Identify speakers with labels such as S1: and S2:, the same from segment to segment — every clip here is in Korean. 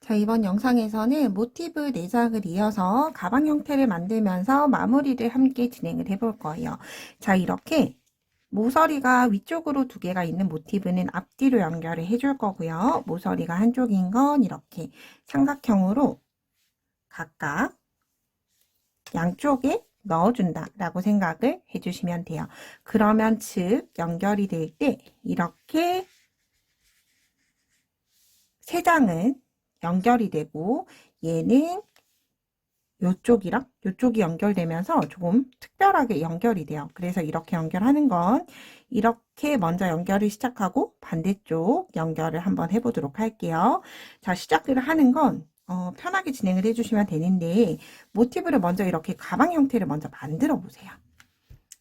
S1: 자, 이번 영상에서는 모티브 4장을 이어서 가방 형태를 만들면서 마무리를 함께 진행을 해볼 거예요. 자, 이렇게 모서리가 위쪽으로 두 개가 있는 모티브는 앞뒤로 연결을 해줄 거고요. 모서리가 한쪽인 건 이렇게 삼각형으로 각각 양쪽에 넣어준다 라고 생각을 해주시면 돼요. 그러면 즉 연결이 될 때 이렇게 세 장은 연결이 되고 얘는 요쪽이랑 요쪽이 연결되면서 조금 특별하게 연결이 돼요. 그래서 이렇게 연결하는 건 이렇게 먼저 연결을 시작하고 반대쪽 연결을 한번 해보도록 할게요. 자, 시작을 하는 건 어, 편하게 진행을 해주시면 되는데 모티브를 먼저 이렇게 가방 형태를 먼저 만들어 보세요.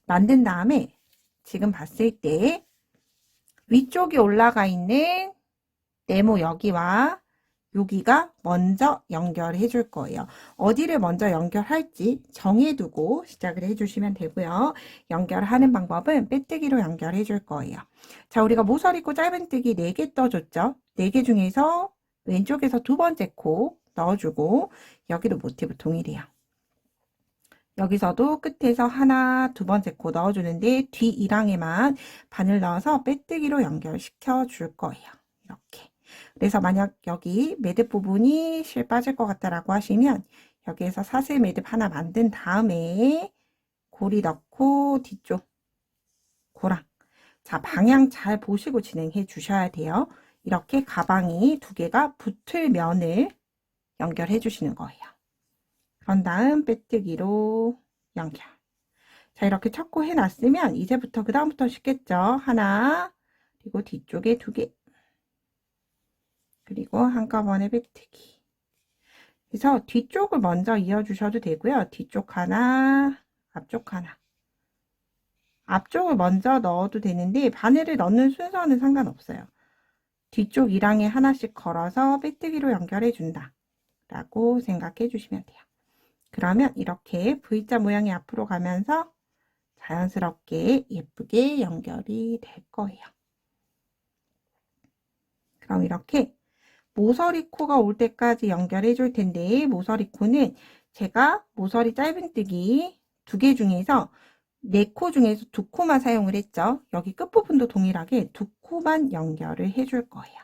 S1: 만든 다음에 지금 봤을 때 위쪽이 올라가 있는 네모 여기와 여기가 먼저 연결해 줄 거예요. 어디를 먼저 연결할지 정해두고 시작을 해주시면 되고요. 연결하는 방법은 빼뜨기로 연결해 줄 거예요. 자, 우리가 모서리코 짧은뜨기 4개 떠줬죠? 4개 중에서 왼쪽에서 두 번째 코 넣어주고 여기도 모티브 동일해요. 여기서도 끝에서 하나, 두 번째 코 넣어주는데 뒤 1항에만 바늘 넣어서 빼뜨기로 연결시켜 줄 거예요. 이렇게. 그래서 만약 여기 매듭 부분이 실 빠질 것 같다라고 하시면 여기에서 사슬 매듭 하나 만든 다음에 고리 넣고 뒤쪽 고랑 자 방향 잘 보시고 진행해 주셔야 돼요. 이렇게 가방이 두 개가 붙을 면을 연결해 주시는 거예요. 그런 다음 빼뜨기로 연결. 자 이렇게 첫코 해놨으면 이제부터 그 다음부터 쉽겠죠. 하나 그리고 뒤쪽에 두 개. 그리고 한꺼번에 빼뜨기. 그래서 뒤쪽을 먼저 이어주셔도 되고요. 뒤쪽 하나, 앞쪽 하나. 앞쪽을 먼저 넣어도 되는데 바늘을 넣는 순서는 상관없어요. 뒤쪽 1항에 하나씩 걸어서 빼뜨기로 연결해 준다. 라고 생각해 주시면 돼요. 그러면 이렇게 V자 모양이 앞으로 가면서 자연스럽게 예쁘게 연결이 될 거예요. 그럼 이렇게 모서리 코가 올 때까지 연결해 줄 텐데 모서리 코는 제가 모서리 짧은뜨기 두 개 중에서 네 코 중에서 두 코만 사용을 했죠. 여기 끝부분도 동일하게 두 코만 연결을 해 줄 거예요.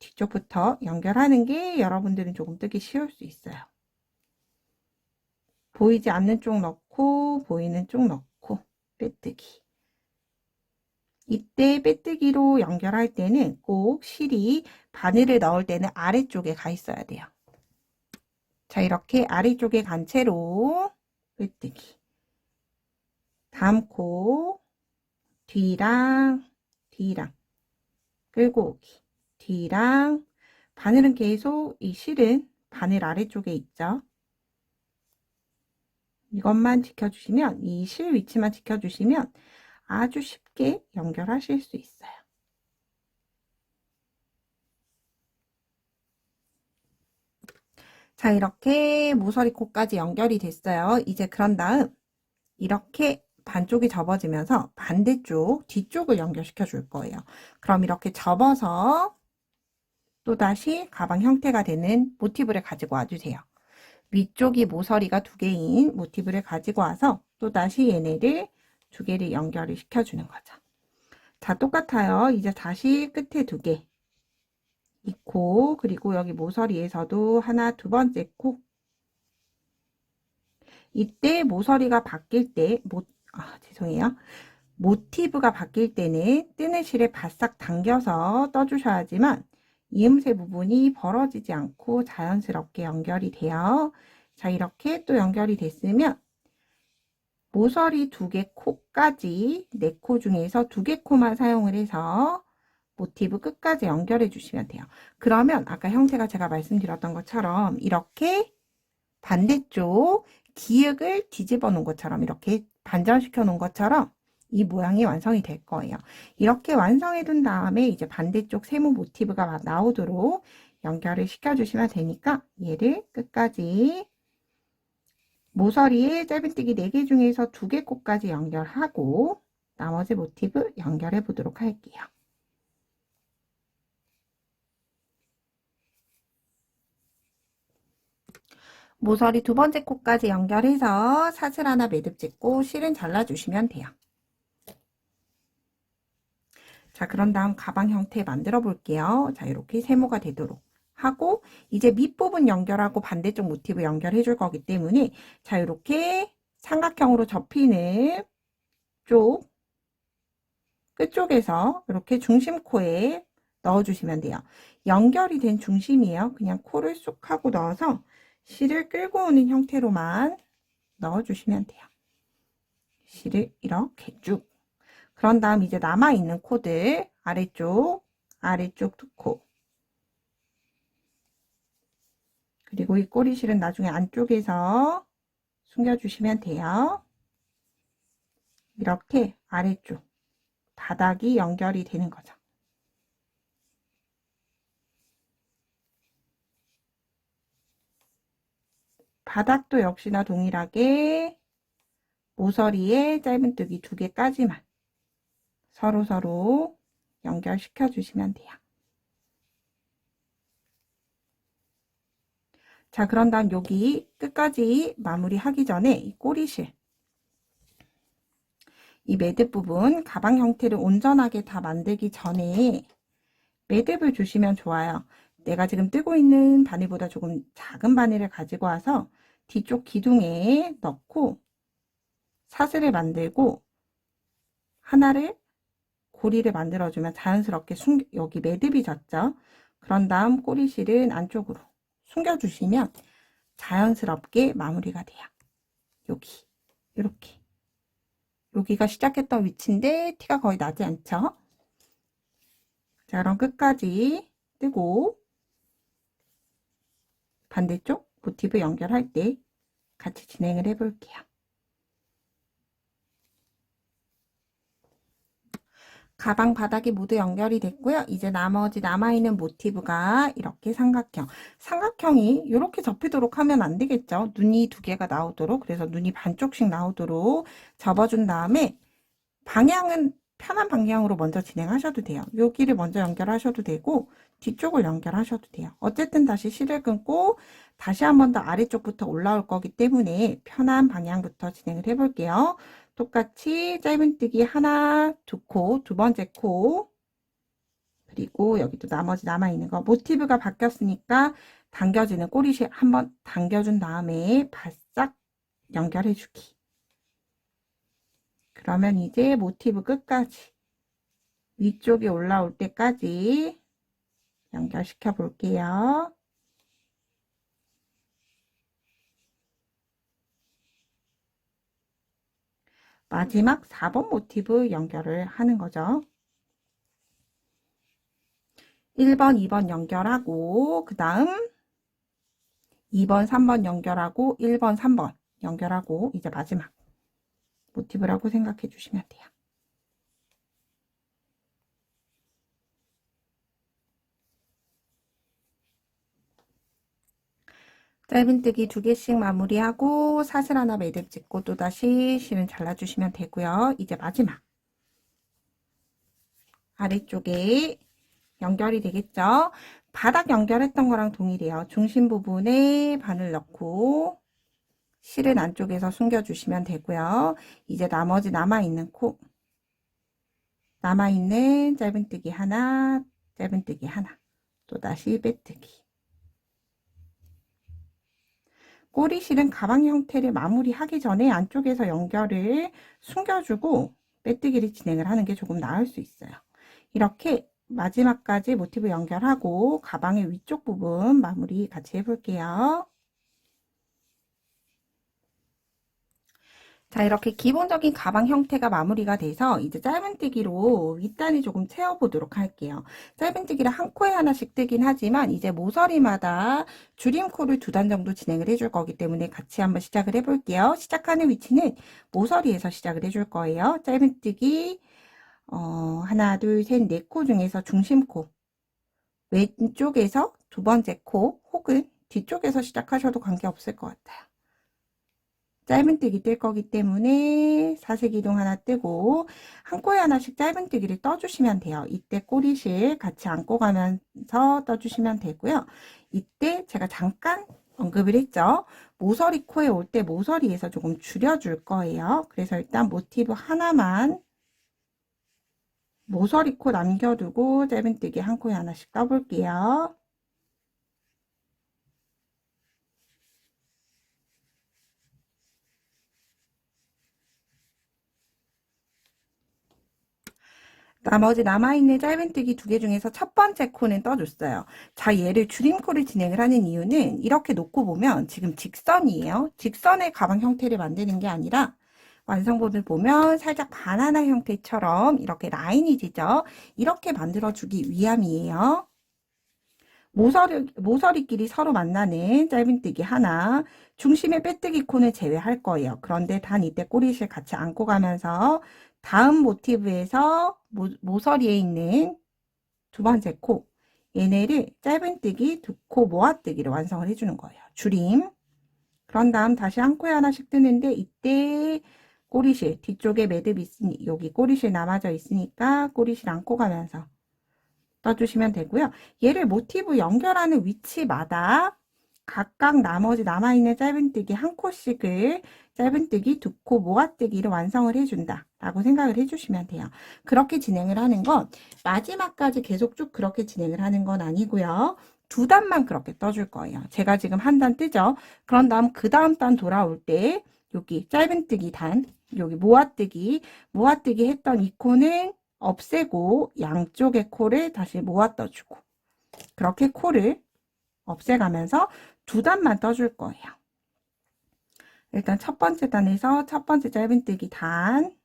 S1: 뒤쪽부터 연결하는 게 여러분들은 조금 뜨기 쉬울 수 있어요. 보이지 않는 쪽 넣고 보이는 쪽 넣고 빼뜨기. 이때 빼뜨기로 연결할 때는 꼭 실이 바늘을 넣을 때는 아래쪽에 가 있어야 돼요. 자, 이렇게 아래쪽에 간 채로 빼뜨기. 담고 뒤랑 뒤랑 끌고 오기. 뒤랑 바늘은 계속 이 실은 바늘 아래쪽에 있죠. 이것만 지켜주시면 이 실 위치만 지켜주시면 아주 쉽게 연결하실 수 있어요. 자, 이렇게 모서리 코까지 연결이 됐어요. 이제 그런 다음 이렇게 반쪽이 접어지면서 반대쪽 뒤쪽을 연결시켜 줄 거예요. 그럼 이렇게 접어서 또다시 가방 형태가 되는 모티브를 가지고 와주세요. 위쪽이 모서리가 두 개인 모티브를 가지고 와서 또다시 얘네를 두 개를 연결을 시켜주는 거죠. 자, 똑같아요. 이제 다시 끝에 두 개. 이 코, 그리고 여기 모서리에서도 하나, 두 번째 코. 이때 모서리가 바뀔 때, 모, 아, 죄송해요. 모티브가 바뀔 때는 뜨는 실에 바싹 당겨서 떠주셔야지만 이음새 부분이 벌어지지 않고 자연스럽게 연결이 돼요. 자, 이렇게 또 연결이 됐으면 모서리 두 개 코까지 네 코 중에서 두 개 코만 사용을 해서 모티브 끝까지 연결해 주시면 돼요. 그러면 아까 형태가 제가 말씀드렸던 것처럼 이렇게 반대쪽 기역을 뒤집어 놓은 것처럼 이렇게 반전시켜 놓은 것처럼 이 모양이 완성이 될 거예요. 이렇게 완성해 둔 다음에 이제 반대쪽 세모 모티브가 나오도록 연결을 시켜주시면 되니까 얘를 끝까지 모서리에 짧은뜨기 4개 중에서 2개 꽃까지 연결하고 나머지 모티브 연결해 보도록 할게요. 모서리 두 번째 코까지 연결해서 사슬 하나 매듭 짓고 실은 잘라주시면 돼요. 자, 그런 다음 가방 형태 만들어 볼게요. 자, 이렇게 세모가 되도록. 하고 이제 밑부분 연결하고 반대쪽 모티브 연결해 줄 거기 때문에 자, 이렇게 삼각형으로 접히는 쪽 끝쪽에서 이렇게 중심 코에 넣어주시면 돼요. 연결이 된 중심이에요. 그냥 코를 쏙 하고 넣어서 실을 끌고 오는 형태로만 넣어주시면 돼요. 실을 이렇게 쭉. 그런 다음 이제 남아있는 코들 아래쪽, 아래쪽 두 코. 그리고 이 꼬리실은 나중에 안쪽에서 숨겨주시면 돼요. 이렇게 아래쪽 바닥이 연결이 되는 거죠. 바닥도 역시나 동일하게 모서리에 짧은뜨기 두 개까지만 서로 서로 연결시켜 주시면 돼요. 자, 그런 다음 여기 끝까지 마무리하기 전에 이 꼬리실 이 매듭 부분 가방 형태를 온전하게 다 만들기 전에 매듭을 주시면 좋아요. 내가 지금 뜨고 있는 바늘보다 조금 작은 바늘을 가지고 와서 뒤쪽 기둥에 넣고 사슬을 만들고 하나를 고리를 만들어주면 자연스럽게 숨, 여기 매듭이 졌죠. 그런 다음 꼬리실은 안쪽으로 숨겨주시면 자연스럽게 마무리가 돼요. 여기 이렇게 여기가 시작했던 위치인데 티가 거의 나지 않죠? 자 그럼 끝까지 뜨고 반대쪽 모티브 연결할 때 같이 진행을 해 볼게요. 가방 바닥이 모두 연결이 됐고요. 이제 나머지 남아있는 모티브가 이렇게 삼각형. 삼각형이 이렇게 접히도록 하면 안 되겠죠. 눈이 두 개가 나오도록 그래서 눈이 반쪽씩 나오도록 접어준 다음에 방향은 편한 방향으로 먼저 진행하셔도 돼요. 여기를 먼저 연결하셔도 되고 뒤쪽을 연결하셔도 돼요. 어쨌든 다시 실을 끊고 다시 한 번 더 아래쪽부터 올라올 거기 때문에 편한 방향부터 진행을 해볼게요. 똑같이 짧은뜨기 하나, 두 코, 두 번째 코. 그리고 여기도 나머지 남아있는 거 모티브가 바뀌었으니까 당겨지는 꼬리실 한번 당겨준 다음에 바싹 연결해주기. 그러면 이제 모티브 끝까지. 위쪽에 올라올 때까지 연결시켜 볼게요. 마지막 4번 모티브 연결을 하는 거죠. 1번, 2번 연결하고 그 다음 2번, 3번 연결하고 1번, 3번 연결하고 이제 마지막 모티브라고 생각해 주시면 돼요. 짧은뜨기 두 개씩 마무리하고 사슬 하나 매듭 짓고 또다시 실은 잘라주시면 되고요. 이제 마지막 아래쪽에 연결이 되겠죠. 바닥 연결했던 거랑 동일해요. 중심 부분에 바늘 넣고 실은 안쪽에서 숨겨주시면 되고요. 이제 나머지 남아있는 코 남아있는 짧은뜨기 하나 짧은뜨기 하나 또다시 빼뜨기 꼬리 실은 가방 형태를 마무리하기 전에 안쪽에서 연결을 숨겨주고 빼뜨기를 진행을 하는 게 조금 나을 수 있어요. 이렇게 마지막까지 모티브 연결하고 가방의 위쪽 부분 마무리 같이 해볼게요. 자, 이렇게 기본적인 가방 형태가 마무리가 돼서 이제 짧은뜨기로 윗단이 조금 채워보도록 할게요. 짧은뜨기를 한 코에 하나씩 뜨긴 하지만 이제 모서리마다 줄임코를 두 단 정도 진행을 해줄 거기 때문에 같이 한번 시작을 해볼게요. 시작하는 위치는 모서리에서 시작을 해줄 거예요. 짧은뜨기 어, 하나, 둘, 셋, 네 코 중에서 중심코 왼쪽에서 두 번째 코 혹은 뒤쪽에서 시작하셔도 관계없을 것 같아요. 짧은뜨기 뜰 거기 때문에 사색 이동 하나 뜨고 한 코에 하나씩 짧은뜨기를 떠주시면 돼요. 이때 꼬리실 같이 안고 가면서 떠주시면 되고요. 이때 제가 잠깐 언급을 했죠. 모서리 코에 올 때 모서리에서 조금 줄여줄 거예요. 그래서 일단 모티브 하나만 모서리 코 남겨두고 짧은뜨기 한 코에 하나씩 떠볼게요. 나머지 남아있는 짧은뜨기 두 개 중에서 첫 번째 코는 떠줬어요. 자, 얘를 줄임코를 진행을 하는 이유는 이렇게 놓고 보면 지금 직선이에요. 직선의 가방 형태를 만드는 게 아니라 완성본을 보면 살짝 바나나 형태처럼 이렇게 라인이 지죠. 이렇게 만들어주기 위함이에요. 모서리, 모서리끼리 서로 만나는 짧은뜨기 하나, 중심의 빼뜨기 코는 제외할 거예요. 그런데 단 이때 꼬리실 같이 안고 가면서 다음 모티브에서 모, 모서리에 있는 두 번째 코, 얘네를 짧은뜨기 두 코 모아뜨기를 완성을 해주는 거예요. 줄임. 그런 다음 다시 한 코에 하나씩 뜨는데 이때 꼬리실 뒤쪽에 매듭 있으니 여기 꼬리실 남아져 있으니까 꼬리실 안고 가면서 떠주시면 되고요. 얘를 모티브 연결하는 위치마다 각각 나머지 남아있는 짧은뜨기 한 코씩을 짧은뜨기 두 코 모아뜨기를 완성을 해준다 라고 생각을 해주시면 돼요. 그렇게 진행을 하는 건 마지막까지 계속 쭉 그렇게 진행을 하는 건 아니고요. 두 단만 그렇게 떠줄 거예요. 제가 지금 한 단 뜨죠. 그런 다음 그 다음 단 돌아올 때 여기 짧은뜨기 단 여기 모아뜨기 모아뜨기 했던 이 코는 없애고 양쪽의 코를 다시 모아 떠주고 그렇게 코를 없애가면서 두 단만 떠줄 거예요. 일단 첫 번째 단에서 첫 번째 짧은뜨기 단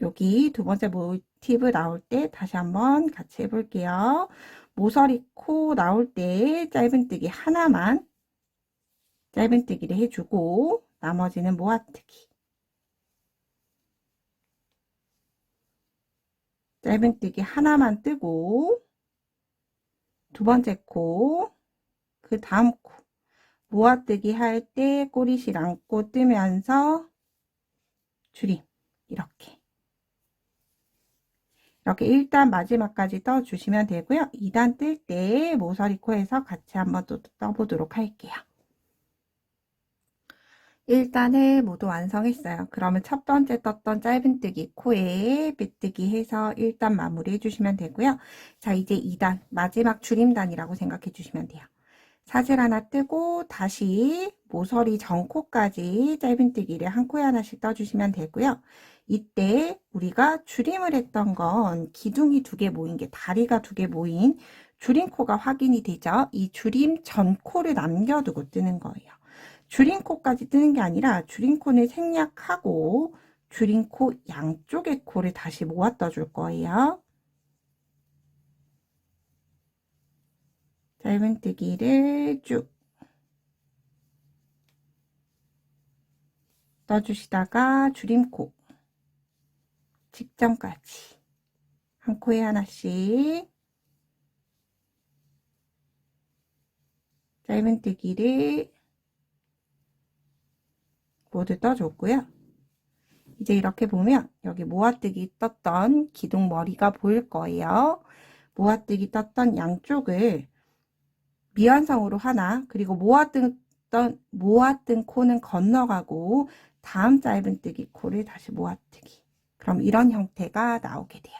S1: 여기 두 번째 모티브 나올 때 다시 한번 같이 해볼게요. 모서리 코 나올 때 짧은뜨기 하나만 짧은뜨기를 해주고 나머지는 모아뜨기 짧은뜨기 하나만 뜨고 두 번째 코, 그 다음 코 모아뜨기 할 때 꼬리실 안고 뜨면서 줄임 이렇게 이렇게 1단 마지막까지 떠주시면 되고요. 2단 뜰 때 모서리 코에서 같이 한번 또 떠보도록 할게요. 1단을 모두 완성했어요. 그러면 첫 번째 떴던 짧은뜨기 코에 빼뜨기 해서 1단 마무리 해주시면 되고요. 자, 이제 2단, 마지막 줄임단이라고 생각해 주시면 돼요. 사슬 하나 뜨고 다시 모서리 전코까지 짧은뜨기를 한 코에 하나씩 떠주시면 되고요. 이때 우리가 줄임을 했던 건 기둥이 두 개 모인 게 다리가 두 개 모인 줄임코가 확인이 되죠. 이 줄임 전코를 남겨두고 뜨는 거예요. 줄임코까지 뜨는 게 아니라 줄임코는 생략하고 줄임코 양쪽의 코를 다시 모아 떠줄 거예요. 짧은뜨기를 쭉 떠주시다가 줄임코 직전까지 한 코에 하나씩 짧은뜨기를 모두 떠줬고요. 이제 이렇게 보면 여기 모아뜨기 떴던 기둥 머리가 보일 거예요. 모아뜨기 떴던 양쪽을 미완성으로 하나 그리고 모아뜬 모아뜬 코는 건너가고 다음 짧은뜨기 코를 다시 모아뜨기 그럼 이런 형태가 나오게 돼요.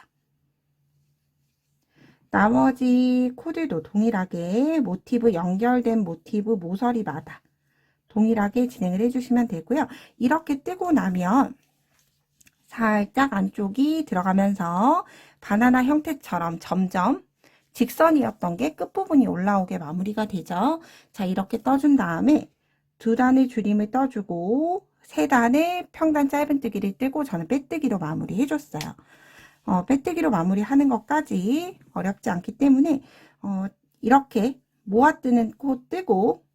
S1: 나머지 코들도 동일하게 모티브 연결된 모티브 모서리마다 동일하게 진행을 해주시면 되고요. 이렇게 뜨고 나면 살짝 안쪽이 들어가면서 바나나 형태처럼 점점 직선이었던 게 끝부분이 올라오게 마무리가 되죠. 자, 이렇게 떠준 다음에 두 단의 줄임을 떠주고 세 단의 평단 짧은뜨기를 뜨고 저는 빼뜨기로 마무리 해줬어요. 어, 빼뜨기로 마무리하는 것까지 어렵지 않기 때문에 어, 이렇게 모아뜨는 코 뜨고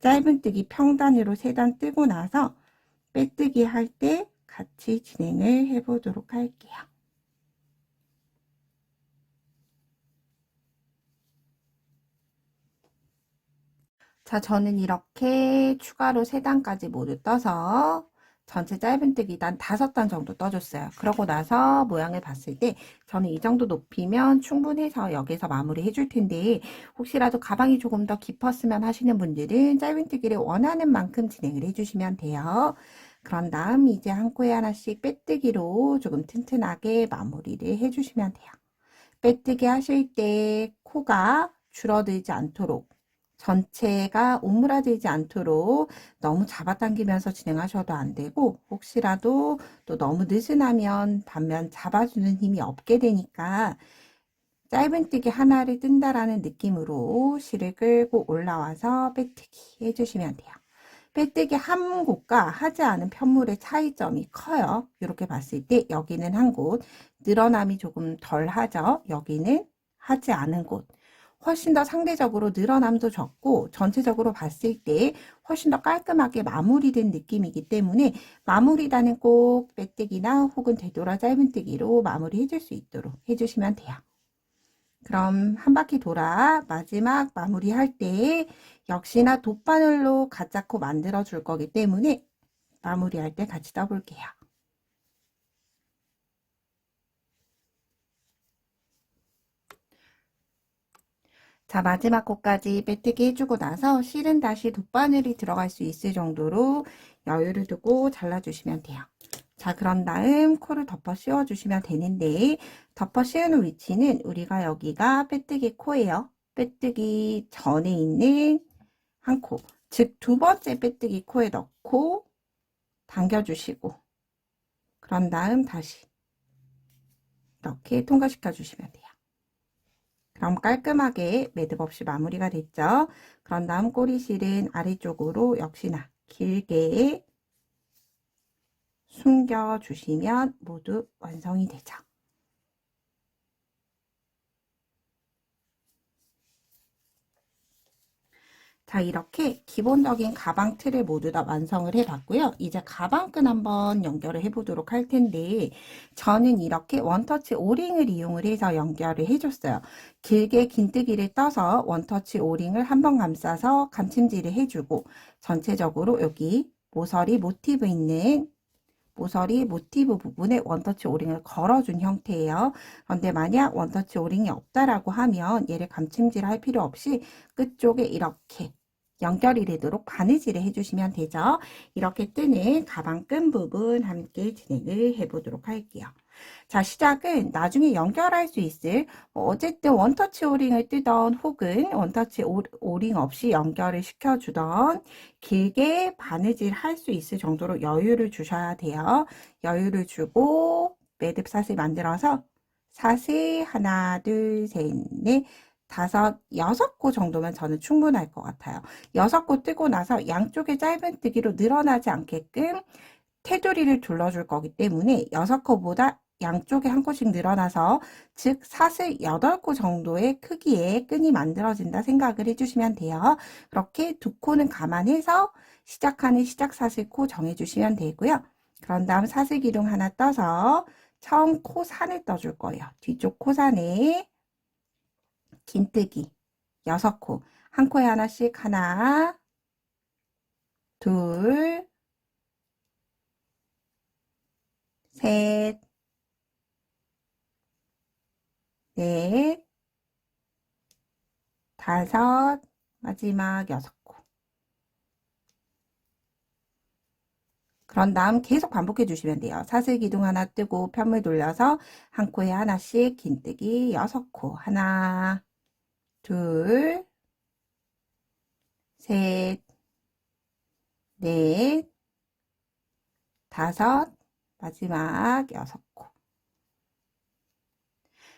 S1: 짧은뜨기 평단으로 세 단 뜨고 나서 빼뜨기 할 때 같이 진행을 해 보도록 할게요. 자, 저는 이렇게 추가로 세 단까지 모두 떠서 전체 짧은뜨기 단 다섯 단 정도 떠줬어요. 그러고 나서 모양을 봤을 때 저는 이 정도 높이면 충분해서 여기서 마무리 해줄 텐데 혹시라도 가방이 조금 더 깊었으면 하시는 분들은 짧은뜨기를 원하는 만큼 진행을 해주시면 돼요. 그런 다음 이제 한 코에 하나씩 빼뜨기로 조금 튼튼하게 마무리를 해주시면 돼요. 빼뜨기 하실 때 코가 줄어들지 않도록 전체가 오므라들지 않도록 너무 잡아당기면서 진행하셔도 안 되고 혹시라도 또 너무 느슨하면 반면 잡아주는 힘이 없게 되니까 짧은뜨기 하나를 뜬다라는 느낌으로 실을 끌고 올라와서 빼뜨기 해주시면 돼요. 빼뜨기 한 곳과 하지 않은 편물의 차이점이 커요. 이렇게 봤을 때 여기는 한 곳, 늘어남이 조금 덜 하죠. 여기는 하지 않은 곳. 훨씬 더 상대적으로 늘어남도 적고 전체적으로 봤을 때 훨씬 더 깔끔하게 마무리된 느낌이기 때문에 마무리단은 꼭 빼뜨기나 혹은 되돌아 짧은뜨기로 마무리 해줄 수 있도록 해주시면 돼요. 그럼 한 바퀴 돌아 마지막 마무리할 때 역시나 돗바늘로 가짜코 만들어 줄 거기 때문에 마무리할 때 같이 떠볼게요. 자, 마지막 코까지 빼뜨기 해주고 나서 실은 다시 돗바늘이 들어갈 수 있을 정도로 여유를 두고 잘라주시면 돼요. 자, 그런 다음 코를 덮어 씌워주시면 되는데 덮어 씌우는 위치는 우리가 여기가 빼뜨기 코예요. 빼뜨기 전에 있는 한 코, 즉 두 번째 빼뜨기 코에 넣고 당겨주시고 그런 다음 다시 이렇게 통과시켜 주시면 돼요. 그럼 깔끔하게 매듭 없이 마무리가 됐죠. 그런 다음 꼬리실은 아래쪽으로 역시나 길게 숨겨주시면 모두 완성이 되죠. 자, 이렇게 기본적인 가방 틀을 모두 다 완성을 해봤고요. 이제 가방끈 한번 연결을 해보도록 할 텐데, 저는 이렇게 원터치 오링을 이용을 해서 연결을 해줬어요. 길게 긴뜨기를 떠서 원터치 오링을 한번 감싸서 감침질을 해주고, 전체적으로 여기 모서리 모티브 있는 모서리 모티브 부분에 원터치 오링을 걸어준 형태예요. 그런데 만약 원터치 오링이 없다라고 하면 얘를 감침질 할 필요 없이 끝쪽에 이렇게 연결이 되도록 바느질을 해주시면 되죠. 이렇게 뜨는 가방 끈 부분 함께 진행을 해보도록 할게요. 자, 시작은 나중에 연결할 수 있을 뭐 어쨌든 원터치 오링을 뜨던 혹은 원터치 오링 없이 연결을 시켜주던 길게 바느질 할 수 있을 정도로 여유를 주셔야 돼요. 여유를 주고 매듭 사슬 만들어서 사슬 하나, 둘, 셋, 넷, 다섯, 여섯 코 정도면 저는 충분할 것 같아요. 여섯 코 뜨고 나서 양쪽의 짧은 뜨기로 늘어나지 않게끔 테두리를 둘러줄 거기 때문에 여섯 코보다 양쪽에 한 코씩 늘어나서 즉 사슬 8코 정도의 크기의 끈이 만들어진다 생각을 해주시면 돼요. 그렇게 두 코는 감안해서 시작하는 시작 사슬 코 정해주시면 되고요. 그런 다음 사슬 기둥 하나 떠서 처음 코산을 떠줄 거예요. 뒤쪽 코산에 긴뜨기. 6코. 한 코에 하나씩 하나. 둘. 셋, 넷, 다섯, 마지막 여섯 코. 그런 다음 계속 반복해 주시면 돼요. 사슬 기둥 하나 뜨고 편물 돌려서 한 코에 하나씩 긴뜨기 여섯 코. 하나, 둘, 셋, 넷, 다섯, 마지막 여섯 코.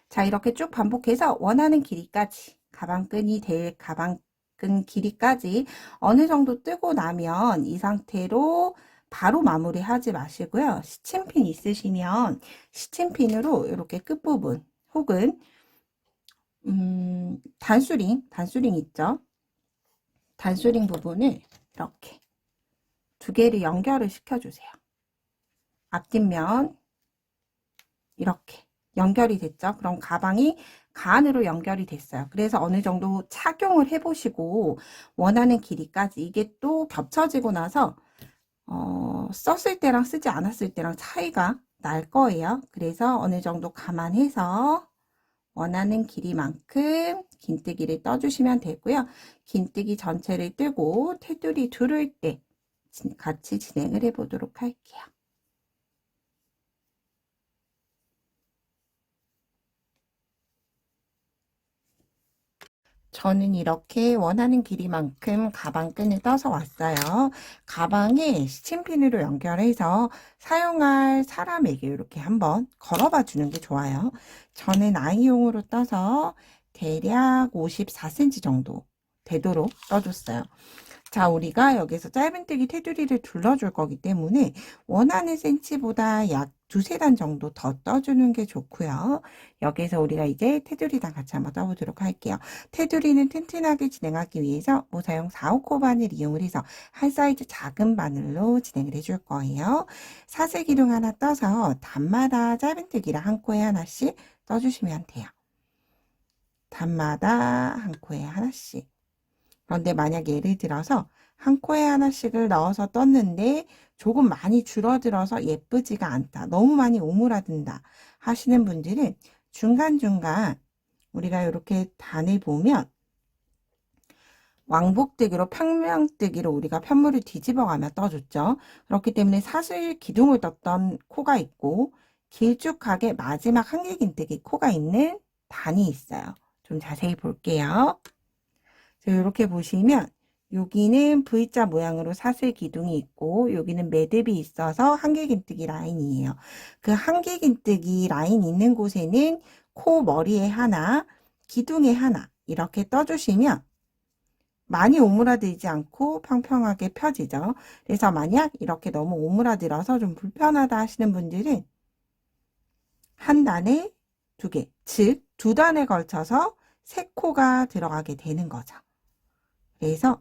S1: 자, 이렇게 쭉 반복해서 원하는 길이까지 가방끈이 될 가방끈 길이까지 어느 정도 뜨고 나면 이 상태로 바로 마무리 하지 마시고요. 시침핀 있으시면 시침핀으로 이렇게 끝부분 혹은 음, 단수링, 단수링 있죠? 단수링 부분을 이렇게 두 개를 연결을 시켜주세요. 앞뒷면 이렇게 연결이 됐죠. 그럼 가방이 간으로 연결이 됐어요. 그래서 어느 정도 착용을 해보시고 원하는 길이까지 이게 또 겹쳐지고 나서 어, 썼을 때랑 쓰지 않았을 때랑 차이가 날 거예요. 그래서 어느 정도 감안해서 원하는 길이만큼 긴뜨기를 떠주시면 되고요. 긴뜨기 전체를 뜨고 테두리 두를 때 진- 같이 진행을 해보도록 할게요. 저는 이렇게 원하는 길이만큼 가방 끈을 떠서 왔어요. 가방에 스친핀으로 연결해서 사용할 사람에게 이렇게 한번 걸어봐 주는 게 좋아요. 저는 아이용으로 떠서 대략 54cm 정도 되도록 떠줬어요. 자, 우리가 여기서 짧은뜨기 테두리를 둘러줄 거기 때문에 원하는 센치보다 약 두세 단 정도 더 떠주는 게 좋고요. 여기서 우리가 이제 테두리랑 같이 한번 떠보도록 할게요. 테두리는 튼튼하게 진행하기 위해서 모사용 4호코 바늘 이용을 해서 한 사이즈 작은 바늘로 진행을 해줄 거예요. 사슬 기둥 하나 떠서 단마다 짧은뜨기를 한 코에 하나씩 떠주시면 돼요. 단마다 한 코에 하나씩. 그런데 만약 예를 들어서 한 코에 하나씩을 넣어서 떴는데 조금 많이 줄어들어서 예쁘지가 않다. 너무 많이 오므라든다 하시는 분들은 중간중간 우리가 이렇게 단을 보면 왕복뜨기로 평면뜨기로 우리가 편물을 뒤집어가며 떠줬죠. 그렇기 때문에 사슬 기둥을 떴던 코가 있고 길쭉하게 마지막 한길긴뜨기 코가 있는 단이 있어요. 좀 자세히 볼게요. 이렇게 보시면 여기는 V자 모양으로 사슬 기둥이 있고 여기는 매듭이 있어서 한길긴뜨기 라인이에요. 그 한길긴뜨기 라인 있는 곳에는 코 머리에 하나, 기둥에 하나 이렇게 떠주시면 많이 오므라들지 않고 평평하게 펴지죠. 그래서 만약 이렇게 너무 오므라들어서 좀 불편하다 하시는 분들은 한 단에 두 개, 즉 두 단에 걸쳐서 세 코가 들어가게 되는 거죠. 그래서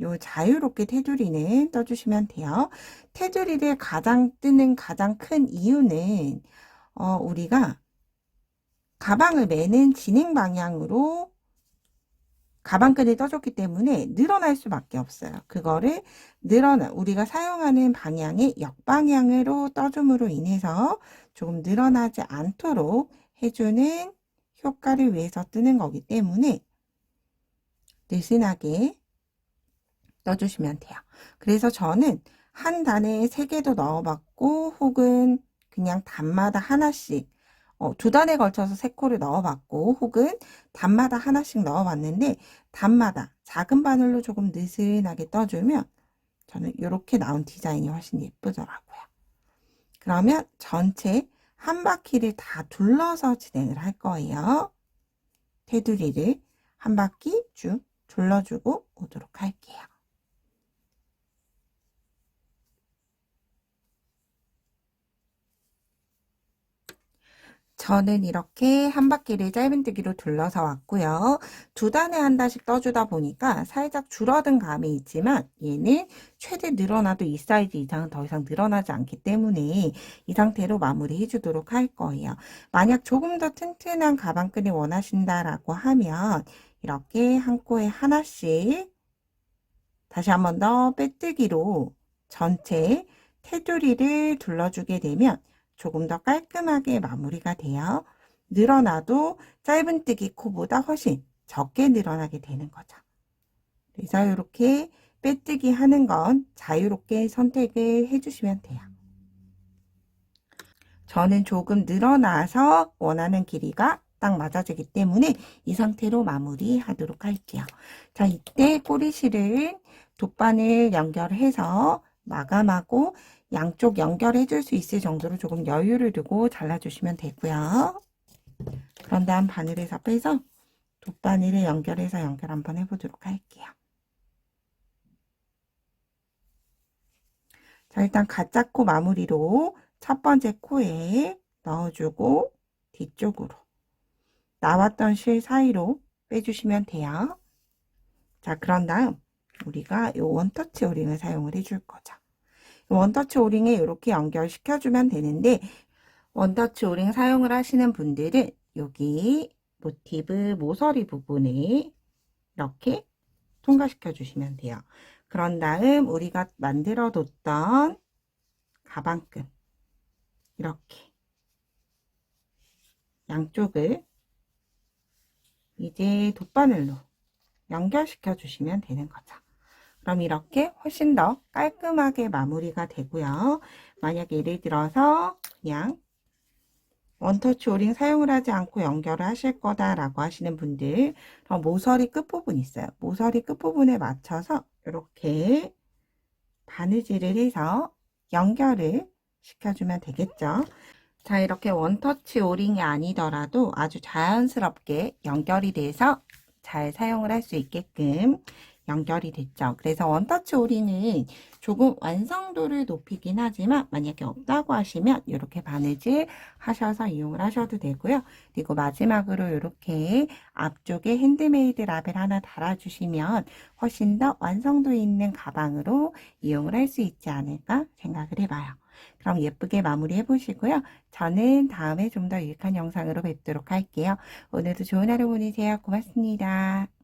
S1: 요 자유롭게 테두리는 떠주시면 돼요. 테두리를 가장 뜨는 가장 큰 이유는 어, 우리가 가방을 매는 진행 방향으로 가방끈을 떠줬기 때문에 늘어날 수밖에 없어요. 그거를 늘어나 우리가 사용하는 방향의 역방향으로 떠줌으로 인해서 조금 늘어나지 않도록 해주는 효과를 위해서 뜨는 거기 때문에 느슨하게 떠주시면 돼요. 그래서 저는 한 단에 세 개도 넣어봤고 혹은 그냥 단마다 하나씩 어, 두 단에 걸쳐서 세 코를 넣어봤고 혹은 단마다 하나씩 넣어봤는데 단마다 작은 바늘로 조금 느슨하게 떠주면 저는 이렇게 나온 디자인이 훨씬 예쁘더라고요. 그러면 전체 한 바퀴를 다 둘러서 진행을 할 거예요. 테두리를 한 바퀴 쭉 둘러주고 오도록 할게요. 저는 이렇게 한 바퀴를 짧은뜨기로 둘러서 왔고요. 두 단에 한 단씩 떠주다 보니까 살짝 줄어든 감이 있지만 얘는 최대 늘어나도 이 사이즈 이상은 더 이상 늘어나지 않기 때문에 이 상태로 마무리 해 주도록 할 거예요. 만약 조금 더 튼튼한 가방끈을 원하신다라고 하면 이렇게 한 코에 하나씩 다시 한 번 더 빼뜨기로 전체 테두리를 둘러주게 되면 조금 더 깔끔하게 마무리가 돼요. 늘어나도 짧은뜨기 코보다 훨씬 적게 늘어나게 되는 거죠. 그래서 이렇게 빼뜨기 하는 건 자유롭게 선택을 해주시면 돼요. 저는 조금 늘어나서 원하는 길이가 딱 맞아지기 때문에 이 상태로 마무리 하도록 할게요. 자, 이때 꼬리실은 돗바늘 연결해서 마감하고 양쪽 연결해 줄 수 있을 정도로 조금 여유를 두고 잘라주시면 되고요. 그런 다음 바늘에서 빼서 돗바늘에 연결해서 연결 한번 해보도록 할게요. 자, 일단 가짜 코 마무리로 첫 번째 코에 넣어주고 뒤쪽으로 나왔던 실 사이로 빼주시면 돼요. 자, 그런 다음 우리가 이 원터치 오링을 사용을 해줄 거죠. 원터치 오링에 이렇게 연결시켜주면 되는데 원터치 오링 사용을 하시는 분들은 여기 모티브 모서리 부분에 이렇게 통과시켜 주시면 돼요. 그런 다음 우리가 만들어 뒀던 가방끈 이렇게 양쪽을 이제 돗바늘로 연결시켜 주시면 되는 거죠. 그럼 이렇게 훨씬 더 깔끔하게 마무리가 되고요. 만약 예를 들어서 그냥 원터치 오링 사용을 하지 않고 연결을 하실 거다라고 하시는 분들 그럼 모서리 끝부분 있어요. 모서리 끝부분에 맞춰서 이렇게 바느질을 해서 연결을 시켜주면 되겠죠. 자, 이렇게 원터치 오링이 아니더라도 아주 자연스럽게 연결이 돼서 잘 사용을 할 수 있게끔 연결이 됐죠. 그래서 원터치 오리는 조금 완성도를 높이긴 하지만 만약에 없다고 하시면 이렇게 바느질 하셔서 이용을 하셔도 되고요. 그리고 마지막으로 이렇게 앞쪽에 핸드메이드 라벨 하나 달아주시면 훨씬 더 완성도 있는 가방으로 이용을 할 수 있지 않을까 생각을 해봐요. 그럼 예쁘게 마무리해 보시고요. 저는 다음에 좀 더 유익한 영상으로 뵙도록 할게요. 오늘도 좋은 하루 보내세요. 고맙습니다.